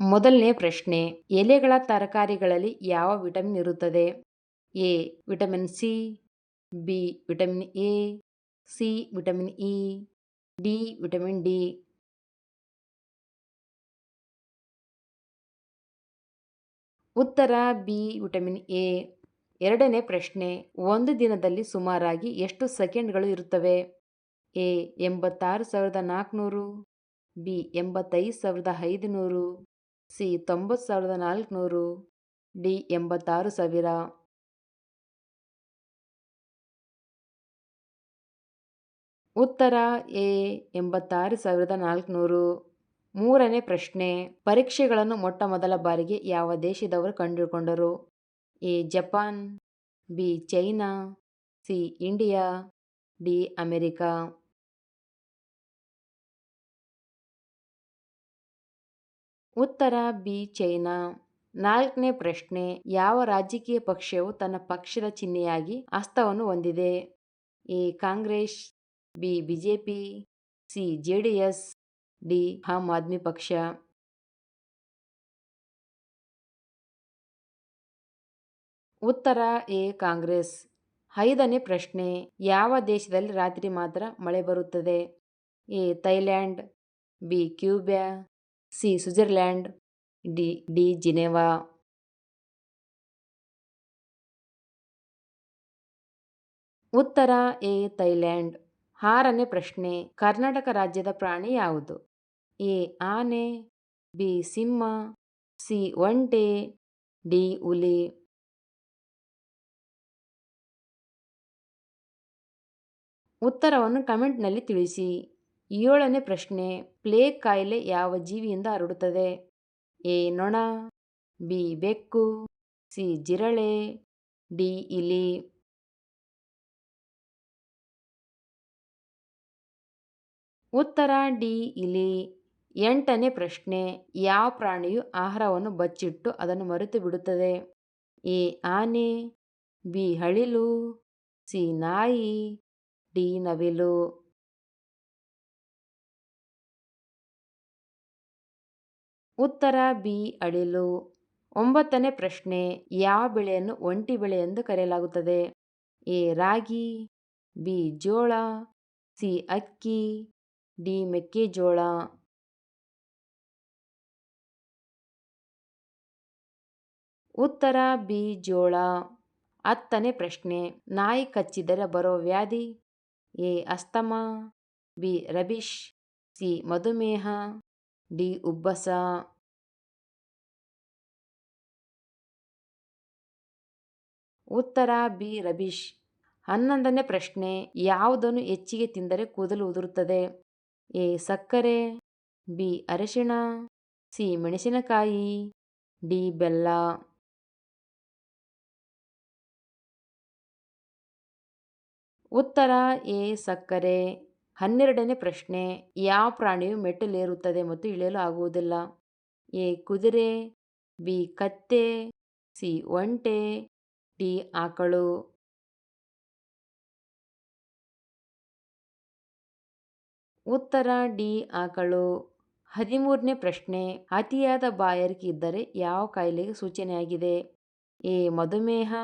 ಮೊದಲನೇ ಪ್ರಶ್ನೆ, ಎಲೆಗಳ ತರಕಾರಿಗಳಲ್ಲಿ ಯಾವ ವಿಟಮಿನ್ ಇರುತ್ತದೆ? A, vitamin C, B, vitamin A, C, vitamin E, D, vitamin D. ಉತ್ತರ, ಬಿ, ವಿಟಮಿನ್ ಎ. ಎರಡನೇ ಪ್ರಶ್ನೆ, ಒಂದು ದಿನದಲ್ಲಿ ಸುಮಾರಾಗಿ ಎಷ್ಟು ಸೆಕೆಂಡ್ಗಳು ಇರುತ್ತವೆ? ಎ, ಎಂಬತ್ತಾರು ಸಾವಿರದ ನಾಲ್ಕುನೂರು ಬಿ, ಎಂಬತ್ತೈದು ಸಾವಿರದ ಐದುನೂರು ಸಿ ತೊಂಬತ್ತು ಸಾವಿರದ ನಾಲ್ಕುನೂರು ಡಿ ಎಂಬತ್ತಾರು ಸಾವಿರ. ಉತ್ತರ ಎ ಎಂಬತ್ತಾರು ಸಾವಿರದ ನಾಲ್ಕುನೂರು. ಮೂರನೇ ಪ್ರಶ್ನೆ, ಪರೀಕ್ಷೆಗಳನ್ನು ಮೊಟ್ಟ ಮೊದಲ ಬಾರಿಗೆ ಯಾವ ದೇಶದವರು ಕಂಡುಕೊಂಡರು? A Japan, B China, C India, D America. ಉತ್ತರ ಬಿ ಚೈನಾ. ನಾಲ್ಕನೇ ಪ್ರಶ್ನೆ, ಯಾವ ರಾಜಕೀಯ ಪಕ್ಷವು ತನ್ನ ಪಕ್ಷದ ಚಿಹ್ನೆಯಾಗಿ ಅಸ್ತವನ್ನು ಹೊಂದಿದೆ? A, Congress, B, BJP, C J D S D Aam Aadmi ಪಕ್ಷ. ಉತ್ತರ ಎ, ಕಾಂಗ್ರೆಸ್. ಐದನೇ ಪ್ರಶ್ನೆ, ಯಾವ ದೇಶದಲ್ಲಿ ರಾತ್ರಿ ಮಾತ್ರ ಮಳೆ ಬರುತ್ತದೆ? A, Thailand, B Cuba C, Switzerland, D D, Geneva. ಉತ್ತರ, ಎ, ಥೈಲ್ಯಾಂಡ್. ಆರನೇ ಪ್ರಶ್ನೆ, ಕರ್ನಾಟಕ ರಾಜ್ಯದ ಪ್ರಾಣಿ ಯಾವುದು? ಎ, ಆನೆ, ಬಿ, ಸಿಂಹ, ಸಿ, ಒಂಟೆ, ಡಿ ಉಲಿ ಉತ್ತರವನ್ನು ಕಮೆಂಟ್ನಲ್ಲಿ ತಿಳಿಸಿ. ಏಳನೇ ಪ್ರಶ್ನೆ ಪ್ಲೇಗ್ ಕಾಯಿಲೆ ಯಾವ ಜೀವಿಯಿಂದ ಹರಡುತ್ತದೆ? ಎ, ನೊಣ, ಬಿ, ಬೆಕ್ಕು, ಸಿ, ಜಿರಳೆ, ಡಿ, ಇಲಿ ಉತ್ತರ, ಡಿ, ಇಲಿ. ಎಂಟನೇ ಪ್ರಶ್ನೆ, ಯಾವ ಪ್ರಾಣಿಯು ಆಹಾರವನ್ನು ಬಚ್ಚಿಟ್ಟು ಅದನ್ನು ಮರೆತು ಬಿಡುತ್ತದೆ? ಎ, ಆನೆ, ಬಿ, ಹಳಿಲು, ಸಿ, ನಾಯಿ, ಡಿ, ನವಿಲು. ಉತ್ತರ ಬಿ ಅಳಿಲು. ಒಂಬತ್ತನೇ ಪ್ರಶ್ನೆ, ಯಾವ ಬೆಳೆಯನ್ನು ಒಂಟಿ ಬೆಳೆ ಎಂದು ಕರೆಯಲಾಗುತ್ತದೆ? ಎ, ರಾಗಿ, ಬಿ, ಜೋಳ, ಸಿ, ಅಕ್ಕಿ, ಡಿ, ಮೆಕ್ಕೆಜೋಳ. ಉತ್ತರ ಬಿ, ಜೋಳ. ಹತ್ತನೇ ಪ್ರಶ್ನೆ, ನಾಯಿ ಕಚ್ಚಿದರೆ ಬರೋ ವ್ಯಾಧಿ? A, asthma, B rabies C, ಮಧುಮೇಹ. ಡಿ ಉಬ್ಬಸ. ಉತ್ತರ ಬಿ ರಬೀಶ್. ಹನ್ನೊಂದನೇ ಪ್ರಶ್ನೆ, ಯಾವುದನ್ನು ಹೆಚ್ಚಿಗೆ ತಿಂದರೆ ಕೂದಲು ಉದುರುತ್ತದೆ? ಎ, ಸಕ್ಕರೆ, ಬಿ, ಅರಿಶಿಣ, ಸಿ, ಮೆಣಸಿನಕಾಯಿ, ಡಿ, ಬೆಲ್ಲ. ಉತ್ತರ ಎ, ಸಕ್ಕರೆ. ಹನ್ನೆರಡನೇ ಪ್ರಶ್ನೆ ಯಾವ ಪ್ರಾಣಿಯು ಮೆಟ್ಟಲೇರುತ್ತದೆ ಮತ್ತು ಇಳಿಯಲು ಆಗುವುದಿಲ್ಲ? ಎ, ಕುದುರೆ, ಬಿ, ಕತ್ತೆ, ಸಿ, ಒಂಟೆ, ಡಿ, ಆಕಳು. ಉತ್ತರ, ಡಿ, ಆಕಳು. ಹದಿಮೂರನೇ ಪ್ರಶ್ನೆ, ಅತಿಯಾದ ಬಾಯಾರಿಕೆ ಇದ್ದರೆ ಯಾವ ಕಾಯಿಲೆಗೆ ಸೂಚನೆಯಾಗಿದೆ? ಎ, ಮಧುಮೇಹ,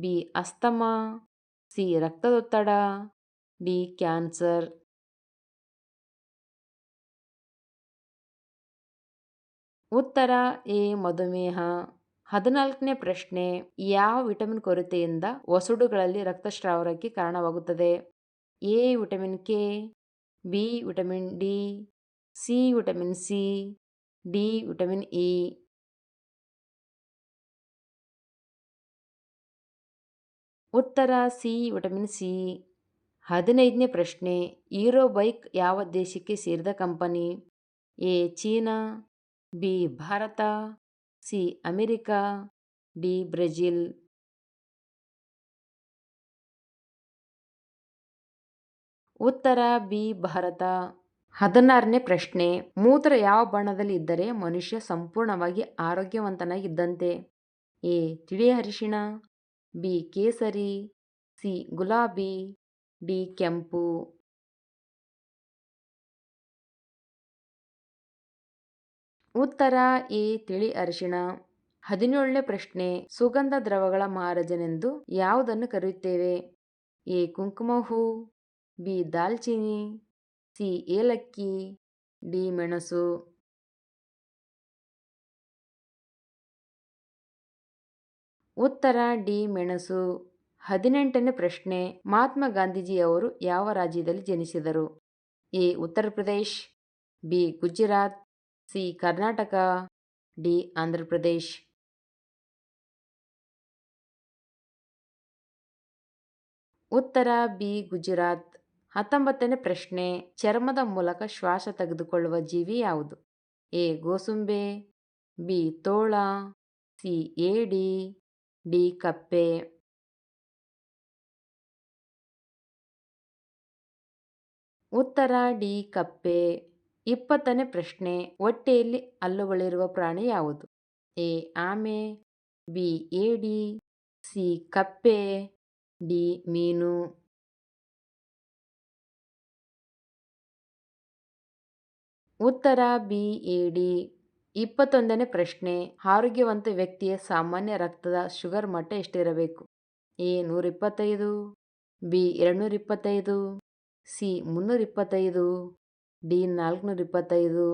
ಬಿ, ಅಸ್ತಮ, ಸಿ, ರಕ್ತದೊತ್ತಡ. D cancer. ಉತ್ತರ ಎ ಮಧುಮೇಹ. ಹದಿನಾಲ್ಕನೇ ಪ್ರಶ್ನೆ, ಯಾವ ವಿಟಮಿನ್ ಕೊರತೆಯಿಂದ ಒಸುಡುಗಳಲ್ಲಿ ರಕ್ತಸ್ರಾವಕ್ಕೆ ಕಾರಣವಾಗುತ್ತದೆ? A vitamin K, B vitamin D, C vitamin C, D vitamin E. ಉತ್ತರ ಸಿ ವಿಟಮಿನ್ ಸಿ. ಹದಿನೈದನೇ ಪ್ರಶ್ನೆ ಈರೋ ಬೈಕ್ ಯಾವ ದೇಶಕ್ಕೆ ಸೇರಿದ company? A, China, B, Bharat, C, America, D, Brazil. ಉತ್ತರ, ಬಿ, ಭಾರತ. ಹದಿನಾರನೇ ಪ್ರಶ್ನೆ, ಮೂತ್ರ ಯಾವ ಬಣ್ಣದಲ್ಲಿ ಇದ್ದರೆ ಮನುಷ್ಯ ಸಂಪೂರ್ಣವಾಗಿ ಆರೋಗ್ಯವಂತನಾಗಿದ್ದಂತೆ? ಎ ತಿಳಿ ಅರಿಶಿಣ ಬಿ, ಕೇಸರಿ, ಸಿ, ಗುಲಾಬಿ. ಡಿ ಕೆಂಪು. ಉತ್ತರ ಎ ತಿಳಿ ಅರಿಶಿಣ. ಹದಿನೇಳನೇ ಪ್ರಶ್ನೆ, ಸುಗಂಧ ದ್ರವಗಳ ಮಹಾರಾಜನೆಂದು ಯಾವುದನ್ನು ಕರೆಯುತ್ತೇವೆ? ಎ ಕುಂಕುಮ ಹೂ, ಬಿ ದಾಲ್ಚಿನ್ನಿ ಸಿ ಏಲಕ್ಕಿ, ಡಿ ಮೆಣಸು. ಉತ್ತರ ಡಿ ಮೆಣಸು. ಹದಿನೆಂಟನೇ ಪ್ರಶ್ನೆ, ಮಹಾತ್ಮ ಗಾಂಧೀಜಿಯವರು ಯಾವ ರಾಜ್ಯದಲ್ಲಿ ಜನಿಸಿದರು? A, Uttar Pradesh, B, Gujarat, C, Karnataka, D, Andhra Pradesh. ಉತ್ತರ, ಬಿ, ಗುಜರಾತ್. ಹತ್ತೊಂಬತ್ತನೇ ಪ್ರಶ್ನೆ, ಚರ್ಮದ ಮೂಲಕ ಶ್ವಾಸ ತೆಗೆದುಕೊಳ್ಳುವ ಜೀವಿ ಯಾವುದು? ಎ, ಗೋಸುಂಬೆ, ಬಿ, ತೋಳ, ಸಿ ಏಡಿ ಡಿ, ಕಪ್ಪೆ. ಉತ್ತರ ಡಿ ಕಪ್ಪೆ. ಇಪ್ಪತ್ತನೇ ಪ್ರಶ್ನೆ. ಹೊಟ್ಟೆಯಲ್ಲಿ ಹಲ್ಲುಗಳಿರುವ ಪ್ರಾಣಿ ಯಾವುದು? ಎ. ಆಮೆ. ಬಿ. ಏಡಿ ಸಿ. ಕಪ್ಪೆ. ಡಿ. ಮೀನು. ಉತ್ತರ ಬಿ. ಏಡಿ ಇಪ್ಪತ್ತೊಂದನೇ ಪ್ರಶ್ನೆ. ಆರೋಗ್ಯವಂತ ವ್ಯಕ್ತಿಯ ಸಾಮಾನ್ಯ ರಕ್ತದ ಶುಗರ್ ಮಟ್ಟ ಎಷ್ಟಿರಬೇಕು? ಎ. ನೂರಿಪ್ಪತ್ತೈದು. ಬಿ. ಎರಡುನೂರ ಇಪ್ಪತ್ತೈದು ಸಿ ಮುನ್ನೂರ ಇಪ್ಪತ್ತೈದು ಡಿ ನಾಲ್ಕುನೂರ ಇಪ್ಪತ್ತೈದು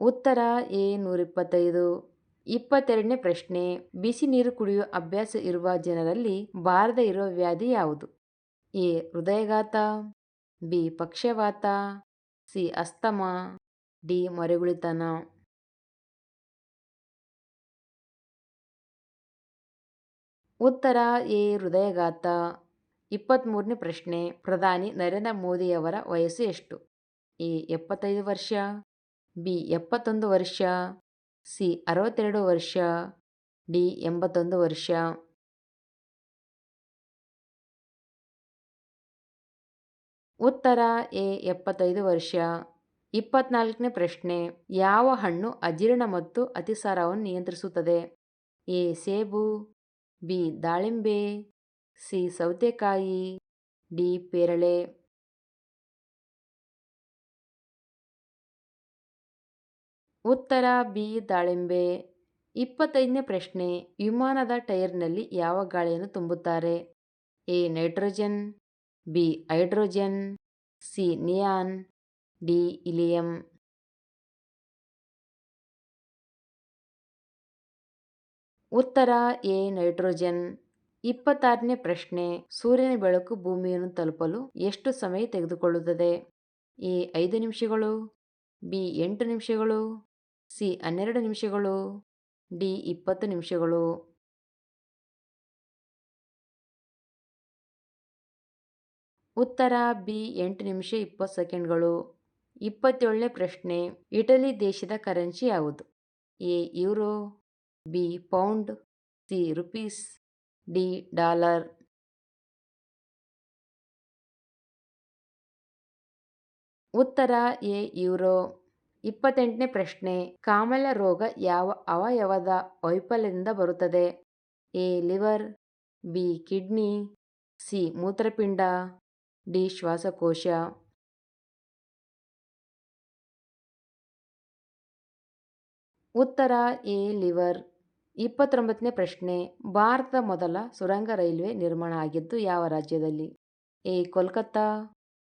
ಉತ್ತರ, ಎ, ನೂರಿಪ್ಪತ್ತೈದು. ಇಪ್ಪತ್ತೆರಡನೇ ಪ್ರಶ್ನೆ, ಬಿಸಿ ನೀರು ಕುಡಿಯುವ ಅಭ್ಯಾಸ ಇರುವ ಜನರಲ್ಲಿ ಬಾರದೆ ಇರುವ ವ್ಯಾಧಿ ಯಾವುದು? ಎ, ಹೃದಯಘಾತ, ಬಿ, ಪಕ್ಷವಾತ, ಸಿ, ಅಸ್ತಮ, ಡಿ, ಮರೆಗುಳಿತನ. ಉತ್ತರ ಎ ಹೃದಯಘಾತ. ಇಪ್ಪತ್ತ್ಮೂರನೇ ಪ್ರಶ್ನೆ, ಪ್ರಧಾನಿ ನರೇಂದ್ರ ಮೋದಿಯವರ ವಯಸ್ಸು ಎಷ್ಟು? ಎ, ಎಪ್ಪತ್ತೈದು ವರ್ಷ. ಬಿ, ಎಪ್ಪತ್ತೊಂದು ವರ್ಷ. ಸಿ, ಅರವತ್ತೆರಡು ವರ್ಷ. ಡಿ, ಎಂಬತ್ತೊಂದು ವರ್ಷ. ಉತ್ತರ ಎ, ಎಪ್ಪತ್ತೈದು ವರ್ಷ. ಇಪ್ಪತ್ನಾಲ್ಕನೇ ಪ್ರಶ್ನೆ, ಯಾವ ಹಣ್ಣು ಅಜೀರ್ಣ ಮತ್ತು ಅತಿಸಾರವನ್ನು ನಿಯಂತ್ರಿಸುತ್ತದೆ? ಎ, ಸೇಬು. ಬಿ ದಾಳಿಂಬೆ, ಸಿ ಸೌತೆಕಾಯಿ, ಡಿ ಪೇರಳೆ. ಉತ್ತರ ಬಿ ದಾಳಿಂಬೆ. ಇಪ್ಪತ್ತೈದನೇ ಪ್ರಶ್ನೆ. ವಿಮಾನದ ಟೈರ್ನಲ್ಲಿ ಯಾವ ಗಾಳಿಯನ್ನು ತುಂಬುತ್ತಾರೆ? A nitrogen, B hydrogen, C neon, D helium. ಉತ್ತರ ಎ, ನೈಟ್ರೋಜನ್. ಇಪ್ಪತ್ತಾರನೇ ಪ್ರಶ್ನೆ, ಸೂರ್ಯನ ಬೆಳಕು ಭೂಮಿಯನ್ನು ತಲುಪಲು ಎಷ್ಟು ಸಮಯ ತೆಗೆದುಕೊಳ್ಳುತ್ತದೆ? ಎ, ಐದು ನಿಮಿಷಗಳು. ಬಿ, ಎಂಟು ನಿಮಿಷಗಳು. ಸಿ, ಹನ್ನೆರಡು ನಿಮಿಷಗಳು. ಡಿ, ಇಪ್ಪತ್ತು ನಿಮಿಷಗಳು. ಉತ್ತರ ಬಿ, ಎಂಟು ನಿಮಿಷ ಇಪ್ಪತ್ತು ಸೆಕೆಂಡ್ಗಳು. ಇಪ್ಪತ್ತೇಳನೇ ಪ್ರಶ್ನೆ, ಇಟಲಿ ದೇಶದ ಕರೆನ್ಸಿ ಯಾವುದು? A, euro. B pound C rupees D dollar ಉತ್ತರ, ಎ, ಯೂರೋ. ಇಪ್ಪತ್ತೆಂಟನೇ ಪ್ರಶ್ನೆ. ಕಾಮಲ ರೋಗ ಯಾವ ಅವಯವದ ವೈಫಲ್ಯದಿಂದ ಬರುತ್ತದೆ? A, liver, B, kidney, C, ಮೂತ್ರಪಿಂಡ, ಡಿ, ಶ್ವಾಸಕೋಶ. ಉತ್ತರ, ಎ, ಲಿವರ್. ಇಪ್ಪತ್ತೊಂಬತ್ತನೇ ಪ್ರಶ್ನೆ, ಭಾರತದ ಮೊದಲ ಸುರಂಗ ರೈಲ್ವೆ ನಿರ್ಮಾಣ ಆಗಿದ್ದು ಯಾವ ರಾಜ್ಯದಲ್ಲಿ? A, Kolkata,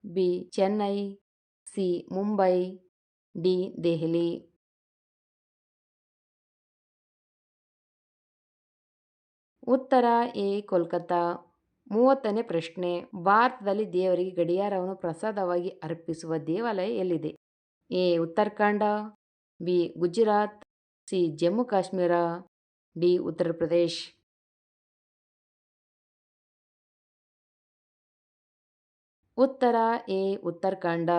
B, Chennai, C, Mumbai, D, Delhi. ಉತ್ತರ, ಎ, ಕೋಲ್ಕತ್ತಾ. ಮೂವತ್ತನೇ ಪ್ರಶ್ನೆ, ಭಾರತದಲ್ಲಿ ದೇವರಿಗೆ ಗಡಿಯಾರವನ್ನು ಪ್ರಸಾದವಾಗಿ ಅರ್ಪಿಸುವ ದೇವಾಲಯ ಎಲ್ಲಿದೆ? A, Uttarakhand, B, Gujarat, C, Jammu Kashmir. D Uttar Pradesh. ಉತ್ತರ ಎ ಉತ್ತರಾಖಂಡ.